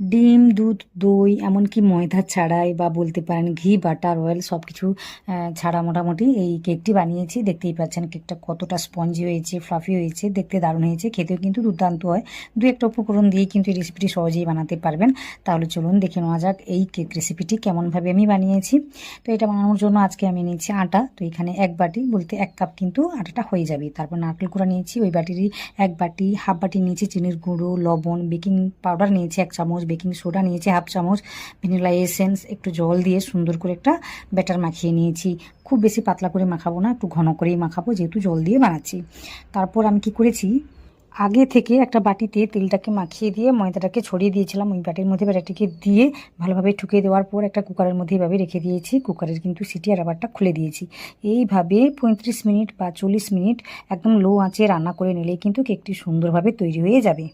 ডিম, দুধ, দই, এমনকি ময়দা ছাড়াই বা বলতে পারেন ঘি, বাটার অয়েল সব কিছু ছাড়া মোটামুটি এই কেকটি বানিয়েছি। দেখতেই পাচ্ছেন কেকটা কতটা স্পঞ্জি হয়েছে ফ্লাফি হয়েছে, দেখতে দারুণ হয়েছে। খেতেও কিন্তু দুর্দান্ত হয়। দু একটা উপকরণ দিয়ে কিন্তু এই রেসিপিটি সহজেই বানাতে পারবেন। তাহলে চলুন দেখে নেওয়া যাক এই কেক রেসিপিটি কেমনভাবে আমি বানিয়েছি। তো এটা বানানোর জন্য আজকে আমি নিয়েছি আটা। তো এখানে এক বাটি, বলতে এক কাপ কিন্তু আটাটা হয়ে যাবে। তারপর নারকেল কুড়া নিয়েছি, ওই বাটিরই এক বাটি, হাফ বাটি নিয়েছি চিনির গুঁড়ো, লবণ, বেকিং পাউডার নিয়েছি এক চামচ বেকিং সোডা নিয়েছি হাফ চামচ, ভ্যানিলা এসেন্স, একটু জল দিয়ে সুন্দর করে একটা ব্যাটার মাখিয়ে নিয়েছি। খুব বেশি পাতলা করে মাখাবো না, একটু ঘন করেই মাখাবো, যেহেতু জল দিয়ে বানাচ্ছি। তারপর আমি কি করেছি, আগে থেকে একটা বাটিতে তেলটাকে মাখিয়ে দিয়ে ময়দাটাকে ছড়িয়ে দিয়েছিলাম, ওই বাটির মধ্যে ব্যাটারটিকে দিয়ে ভালোভাবে ঠুকে দেওয়ার পর একটা কুকারের মধ্যে এভাবে রেখে দিয়েছি, কুকারের কিন্তু সিটি আর আবারটা খুলে দিয়েছি। এইভাবে পঁয়ত্রিশ মিনিট বা চল্লিশ মিনিট একদম লো আঁচে রান্না করে নিলেই কিন্তু কেকটি সুন্দরভাবে তৈরি হয়ে যাবে।